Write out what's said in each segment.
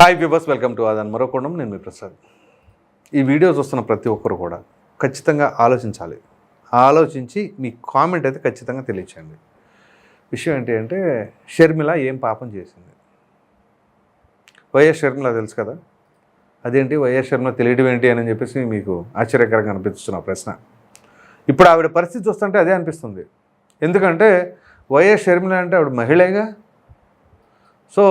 Hi పీబస్ welcome to అదన్ మరోకొండం నేను మీ ప్రసాద్. ఈ వీడియో చూస్తున్న ప్రతి ఒక్కరు కూడా ఖచ్చితంగా ఆలోచించాలి. ఆలోచించి మీ కామెంట్ అయితే ఖచ్చితంగా తెలియచేయండి. విషయం ఏంటి అంటే షర్మిల ఏం పాపం చేసింది? వైఎస్ షర్మిల తెలుసు కదా? అదేంటి వైఎస్ షర్మిల తెలియడం ఏంటి అని చెప్పేసి మీకు ఆశ్చర్యకరంగా అనిపిస్తున్న ప్రశ్న. ఇప్పుడు ఆవిడ పరిస్థితి చూస్తుంటే అదే అనిపిస్తుంది. ఎందుకంటే వైఎస్ షర్మిల అంటే ఆవిడ మహిళేగా? సో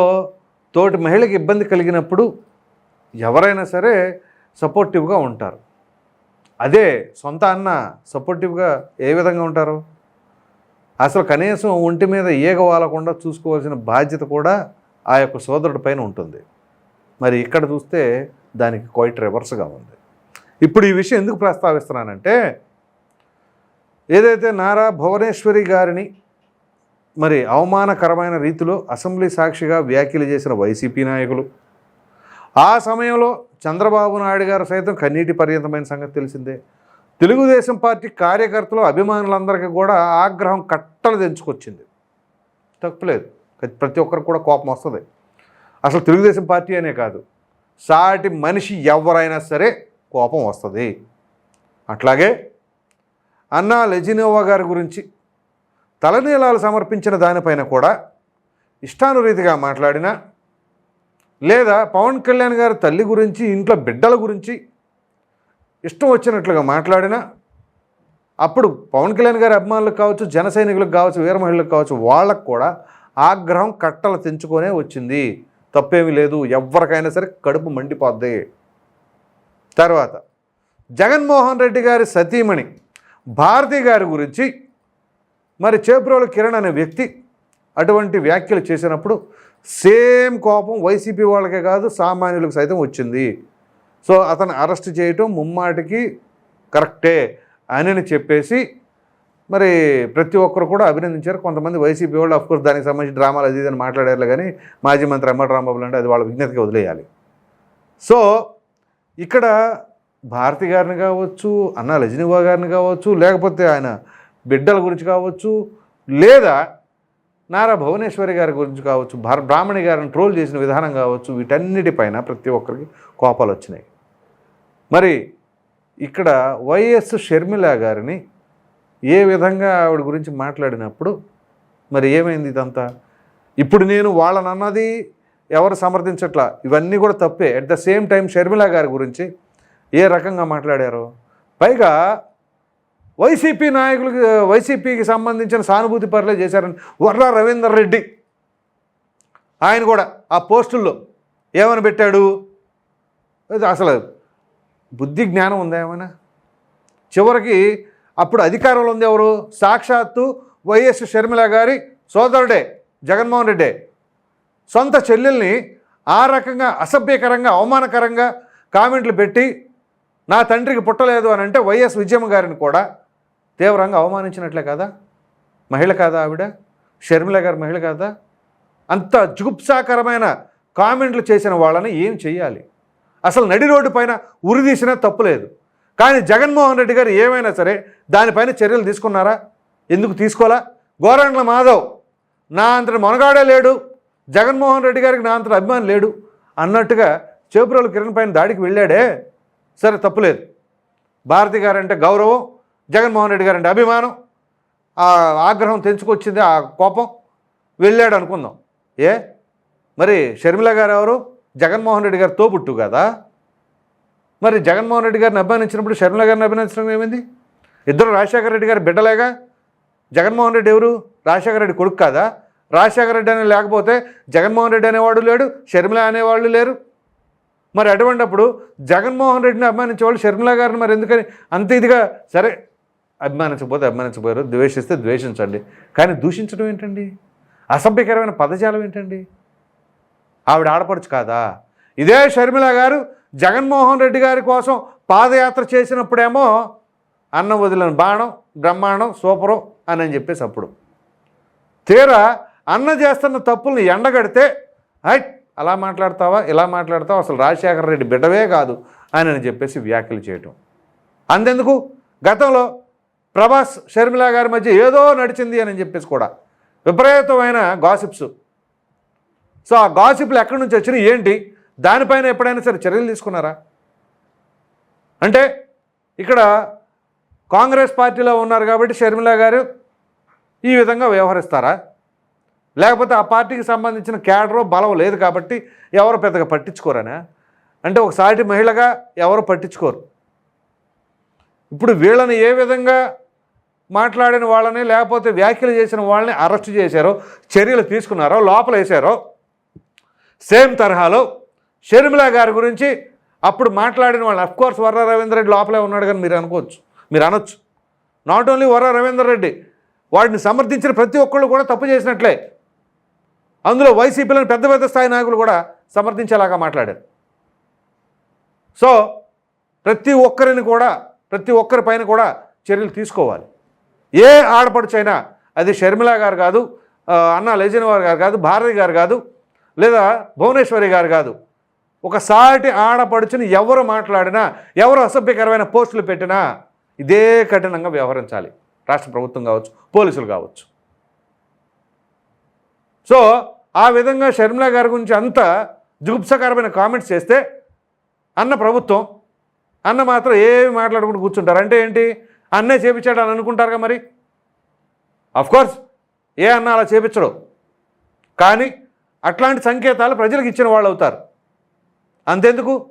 తోటి మహిళకి ఇబ్బంది కలిగినప్పుడు ఎవరైనా సరే సపోర్టివ్గా ఉంటారు. అదే సొంత అన్న సపోర్టివ్గా ఏ విధంగా ఉంటారు? అసలు కనీసం ఒంటి మీద ఈగ వాలకుండా చూసుకోవాల్సిన బాధ్యత కూడా ఆ యొక్క సోదరుడి పైన ఉంటుంది. మరి ఇక్కడ చూస్తే దానికి క్వైట్ రివర్స్గా ఉంది. ఇప్పుడు ఈ విషయం ఎందుకు ప్రస్తావిస్తున్నానంటే ఏదైతే నారా భువనేశ్వరి గారిని మరి అవమానకరమైన రీతిలో అసెంబ్లీ సాక్షిగా వ్యాఖ్యలు చేసిన వైసీపీ నాయకులు. ఆ సమయంలో చంద్రబాబు నాయుడు గారు సైతం కన్నీటి పర్యంతమైన సంగతి తెలిసిందే. తెలుగుదేశం పార్టీ కార్యకర్తలు అభిమానులందరికీ కూడా ఆగ్రహం కట్టలు తెంచుకొచ్చింది. తప్పలేదు. ప్రతి ఒక్కరికి కూడా కోపం వస్తుంది. అసలు తెలుగుదేశం పార్టీ అనే కాదు. సాటి మనిషి ఎవరైనా సరే కోపం వస్తుంది. అట్లాగే అన్నా లెజినోవా గారి గురించి తలనీలాలు సమర్పించిన దానిపైన కూడా ఇష్టానురీతిగా మాట్లాడినా లేదా పవన్ కళ్యాణ్ గారి తల్లి గురించి ఇంట్లో బిడ్డల గురించి ఇష్టం వచ్చినట్లుగా మాట్లాడినా అప్పుడు పవన్ కళ్యాణ్ గారి అభిమానులకు కావచ్చు జన సైనికులకు కావచ్చు వీర మహిళలకు కావచ్చు వాళ్ళకు కూడా ఆగ్రహం కట్టలు తెంచుకొనే వచ్చింది. తప్పేమీ లేదు. ఎవరికైనా సరే కడుపు మండిపోద్ది. తర్వాత జగన్మోహన్ రెడ్డి గారి సతీమణి భారతి గారి గురించి మరి చేప్రోల కిరణ్ అనే వ్యక్తి అటువంటి వ్యాఖ్యలు చేసినప్పుడు సేమ్ కోపం వైసీపీ వాళ్ళకే కాదు సామాన్యులకు సైతం వచ్చింది. సో అతను అరెస్ట్ చేయటం ముమ్మాటికి కరెక్టే అని చెప్పేసి మరి ప్రతి ఒక్కరు కూడా అభినందించారు. కొంతమంది వైసీపీ వాళ్ళు అఫ్కోర్స్ దానికి సంబంధించి డ్రామాలు అది ఇది అని మాట్లాడారు కానీ మాజీ మంత్రి అమ్మటి రాంబాబు అంటే అది వాళ్ళ విజ్ఞతకి వదిలేయాలి. సో ఇక్కడ భారతి గారిని కావచ్చు అన్నా లజనీవా గారిని కావచ్చు లేకపోతే ఆయన బిడ్డల గురించి కావచ్చు లేదా నారా భువనేశ్వరి గారి గురించి కావచ్చు భార బ్రాహ్మణి గారిని ట్రోల్ చేసిన విధానం కావచ్చు వీటన్నిటిపైన ప్రతి ఒక్కరికి కోపాలు వచ్చినాయి. మరి ఇక్కడ వైఎస్ షర్మిల గారిని ఏ విధంగా ఆవిడ గురించి మాట్లాడినప్పుడు మరి ఏమైంది ఇదంతా? ఇప్పుడు నేను వాళ్ళని అన్నది ఎవరు సమర్థించట్లా? ఇవన్నీ కూడా తప్పే. At the same time Sharmila గారి గురించి ఏ రకంగా మాట్లాడారు? పైగా వైసీపీ నాయకులకు వైసీపీకి సంబంధించిన సానుభూతి పర్లే చేశారని వర్రా రవీందర్ రెడ్డి. ఆయన కూడా ఆ పోస్టుల్లో ఏమని పెట్టాడు? అసలు బుద్ధి జ్ఞానం ఉందా ఏమైనా? చివరికి అప్పుడు అధికారంలో ఉంది ఎవరు? సాక్షాత్తు వైఎస్ షర్మిల గారి సోదరుడే జగన్మోహన్ రెడ్డే. సొంత చెల్లెల్ని ఆ రకంగా అసభ్యకరంగా అవమానకరంగా కామెంట్లు పెట్టి నా తండ్రికి పుట్టలేదు అని అంటే వైఎస్ విజయమ్మ గారిని కూడా తీవ్రంగా అవమానించినట్లే కదా? మహిళ కాదా ఆవిడ? షర్మిల గారు మహిళ కాదా? అంత జుగుప్సాకరమైన కామెంట్లు చేసిన వాళ్ళని ఏం చెయ్యాలి? అసలు నడి రోడ్డు పైన ఉరిదీసినా తప్పులేదు కానీ జగన్మోహన్ రెడ్డి గారు ఏమైనా సరే దానిపైన చర్యలు తీసుకున్నారా? ఎందుకు తీసుకోలా? గోరంట్ల మాధవ్ నా అంతటి మొనగాడే లేడు. జగన్మోహన్ రెడ్డి గారికి నా అంతటి అభిమానం లేడు. అన్నట్టుగా చేపురాలు కిరణ్ పైన దాడికి వెళ్ళాడే? సరే తప్పులేదు భారతి గారంటే గౌరవం జగన్మోహన్ రెడ్డి గారంటే అభిమానం. ఆ ఆగ్రహం తెంచుకొచ్చింది ఆ కోపం. వెళ్ళాడు అనుకుందాం. ఏ? మరి షర్మిల గారు ఎవరు? జగన్మోహన్ రెడ్డి గారు తోబుట్టు కదా? మరి జగన్మోహన్ రెడ్డి గారిని అభిమానించినప్పుడు షర్మిల గారిని అభినందించడం ఏమైంది? ఇద్దరు రాజశేఖర రెడ్డి గారు బిడ్డలేగా? జగన్మోహన్ రెడ్డి ఎవరు? రాజశేఖర రెడ్డి కొడుకు కాదా? రాజశేఖర రెడ్డి అనే లేకపోతే జగన్మోహన్ రెడ్డి అనేవాడు లేడు షర్మిల అనేవాళ్ళు లేరు? మరి అటువంటిప్పుడు జగన్మోహన్ రెడ్డిని అభిమానించేవాళ్ళు షర్మిల గారిని మరి ఎందుకని అంత ఇదిగా సరే అభిమానించకపోతే అభిమానించకపోయారు. ద్వేషిస్తే ద్వేషించండి. కానీ దూషించడం ఏంటండి? అసభ్యకరమైన పదజాలం ఏంటండి? ఆవిడ ఆడపడుచు కాదా? ఇదే షర్మిల గారు జగన్మోహన్ రెడ్డి గారి కోసం పాదయాత్ర చేసినప్పుడేమో అన్నం వదిలిన బాణం బ్రహ్మాండం సూపరు అని అని చెప్పేసి అప్పుడు. తీరా అన్న చేస్తున్న తప్పుల్ని ఎండగడితే హైట్ అలా మాట్లాడతావా ఇలా మాట్లాడతావా అసలు రాజశేఖర రెడ్డి బిడ్డవే కాదు అని అని చెప్పేసి వ్యాఖ్యలు చేయటం. అంతెందుకు? గతంలో ప్రభాస్ షర్మిల గారి మధ్య ఏదో నడిచింది అని చెప్పేసి కూడా విపరీతమైన గాసిప్స్. సో ఆ గాసిప్లు ఎక్కడి నుంచి వచ్చినాయి ఏంటి? దానిపైన ఎప్పుడైనా సరే చర్యలు తీసుకున్నారా? అంటే ఇక్కడ కాంగ్రెస్ పార్టీలో ఉన్నారు కాబట్టి షర్మిల గారు ఈ విధంగా వ్యవహరిస్తారా? లేకపోతే ఆ పార్టీకి సంబంధించిన క్యాడరో బలం లేదు కాబట్టి ఎవరు పెద్దగా పట్టించుకోరనా? అంటే ఒక సాటి మహిళగా ఎవరు పట్టించుకోరు? ఇప్పుడు వీళ్ళని ఏ విధంగా మాట్లాడిన వాళ్ళని లేకపోతే వ్యాఖ్యలు చేసిన వాళ్ళని అరెస్ట్ చేశారో చర్యలు తీసుకున్నారో లోపల వేశారో సేమ్ తరహాలో షర్మిలా గారి గురించి అప్పుడు మాట్లాడిన వాళ్ళు అఫ్కోర్స్ వర్ర రవీంద్ర రెడ్డి లోపలే ఉన్నాడు కానీ మీరు అనుకోవచ్చు మీరు అనొచ్చు. నాట్ ఓన్లీ వర్ర రవీంద్ర రెడ్డి వాడిని సమర్థించిన ప్రతి ఒక్కళ్ళు కూడా తప్పు చేసినట్లే. అందులో వైసీపీలను పెద్ద పెద్ద స్థాయి నాయకులు కూడా సమర్థించేలాగా మాట్లాడారు. సో ప్రతి ఒక్కరిని కూడా ప్రతి ఒక్కరి పైన కూడా చర్యలు తీసుకోవాలి. ఏ ఆడపడుచైనా అది షర్మిల గారు కాదు అన్న అన్నా గారు కాదు భారతి గారు కాదు లేదా భువనేశ్వరి గారు కాదు. ఒకసారి ఆడపడుచుని ఎవరు మాట్లాడినా ఎవరు అసభ్యకరమైన పోస్టులు పెట్టినా ఇదే కఠినంగా వ్యవహరించాలి. రాష్ట్ర ప్రభుత్వం కావచ్చు పోలీసులు కావచ్చు. సో ఆ విధంగా షర్మిల గారి గురించి అంత జుగుప్సకరమైన కామెంట్స్ చేస్తే అన్న ప్రభుత్వం అన్న మాత్రం ఏమి మాట్లాడుకుంటూ కూర్చుంటారు. అంటే ఏంటి? అన్నే చేపించాడు అని అనుకుంటారుగా మరి? కోర్స్ ఏ అన్న అలా చేపించడు. కానీ అట్లాంటి సంకేతాలు ప్రజలకు ఇచ్చిన వాళ్ళు అవుతారు. అంతెందుకు?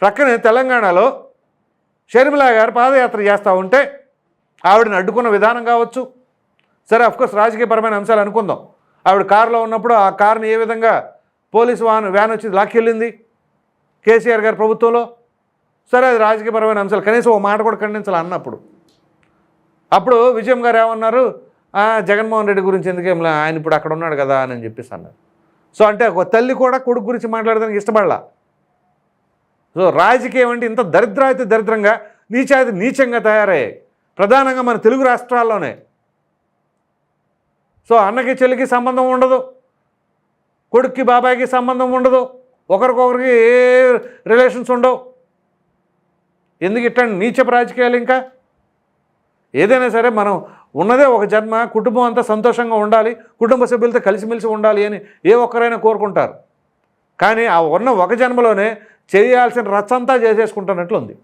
ప్రక్కనే తెలంగాణలో షర్మిలా గారు పాదయాత్ర చేస్తూ ఉంటే ఆవిడని అడ్డుకున్న విధానం కావచ్చు. సరే అఫ్కోర్స్ రాజకీయపరమైన అంశాలు అనుకుందాం. ఆవిడ కారులో ఉన్నప్పుడు ఆ కారుని ఏ విధంగా పోలీసు వాహన వ్యాన్ వచ్చి లాక్కెళ్ళింది? కేసీఆర్ గారి ప్రభుత్వంలో? సరే అది రాజకీయపరమైన అంశాలు. కనీసం ఓ మాట కూడా ఖండించాలి అన్నప్పుడు. అప్పుడు విజయం గారు ఏమన్నారు? జగన్మోహన్ రెడ్డి గురించి ఎందుకేం ఆయన ఇప్పుడు అక్కడ ఉన్నాడు కదా అని చెప్పేసి అన్నారు. సో అంటే ఒక తల్లి కూడా కొడుకు గురించి మాట్లాడడానికి ఇష్టపడలా. సో రాజకీయం అంటే ఇంత అయితే దరిద్రంగా నీచాతి నీచంగా తయారయ్యాయి. ప్రధానంగా మన తెలుగు రాష్ట్రాల్లోనే. సో అన్నకి చెల్లికి సంబంధం ఉండదు. కొడుక్కి బాబాయ్కి సంబంధం ఉండదు. ఒకరికొకరికి ఏ రిలేషన్స్ ఉండవు. ఎందుకు ఇట్లాంటి నీచపు రాజకీయాలు ఇంకా? ఏదైనా సరే మనం ఉన్నదే ఒక జన్మ కుటుంబం అంతా సంతోషంగా ఉండాలి కుటుంబ సభ్యులతో కలిసిమెలిసి ఉండాలి అని ఏ ఒక్కరైనా కోరుకుంటారు. కానీ ఆ ఉన్న ఒక జన్మలోనే చేయాల్సిన రచ్చంతా చేసేసుకుంటున్నట్లుంది.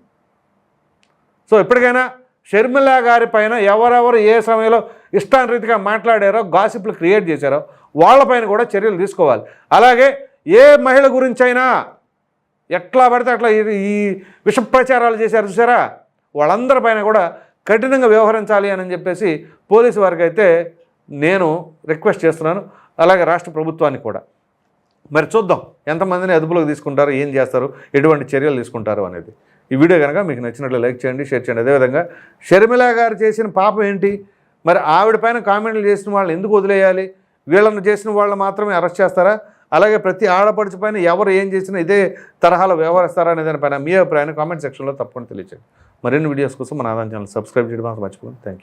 సో ఎప్పటికైనా షర్మిల గారి పైన ఎవరెవరు ఏ సమయంలో ఇష్టానురీతిగా మాట్లాడారో గాసిప్లు క్రియేట్ చేశారో వాళ్ళపైన కూడా చర్యలు తీసుకోవాలి. అలాగే ఏ మహిళ గురించైనా ఎట్లా పడితే అట్లా ఈ- ఈ విష ప్రచారాలు చేశారు చూసారా? వాళ్ళందరిపైన కూడా కఠినంగా వ్యవహరించాలి అని చెప్పేసి పోలీసు వారికి అయితే నేను రిక్వెస్ట్ చేస్తున్నాను. అలాగే రాష్ట్ర ప్రభుత్వానికి కూడా. మరి చూద్దాం ఎంతమందిని అదుపులోకి తీసుకుంటారు ఏం చేస్తారు ఎటువంటి చర్యలు తీసుకుంటారు అనేది. ఈ వీడియో కనుక మీకు నచ్చినట్లు లైక్ చేయండి షేర్ చేయండి. అదేవిధంగా షర్మిల గారు చేసిన పాపం ఏంటి? మరి ఆవిడ పైన కామెంట్లు చేసిన వాళ్ళని ఎందుకు వదిలేయాలి? వీళ్ళను చేసిన వాళ్ళు మాత్రమే అరెస్ట్ చేస్తారా? అలాగే ప్రతి ఆడపడుచు పైన ఎవరు ఏం చేసినా ఇదే తరహాలో వ్యవహరిస్తారా అనే దానిపైన మీ అభిప్రాయాన్ని కామెంట్ సెక్షన్లో తప్పకుండా తెలియచేయండి. మరిన్ని వీడియోస్ కోసం మన ఆదాయం ఛానల్ సబ్స్క్రైబ్ చేయడం మాత్రం మర్చిపోండి థ్యాంక్ యూ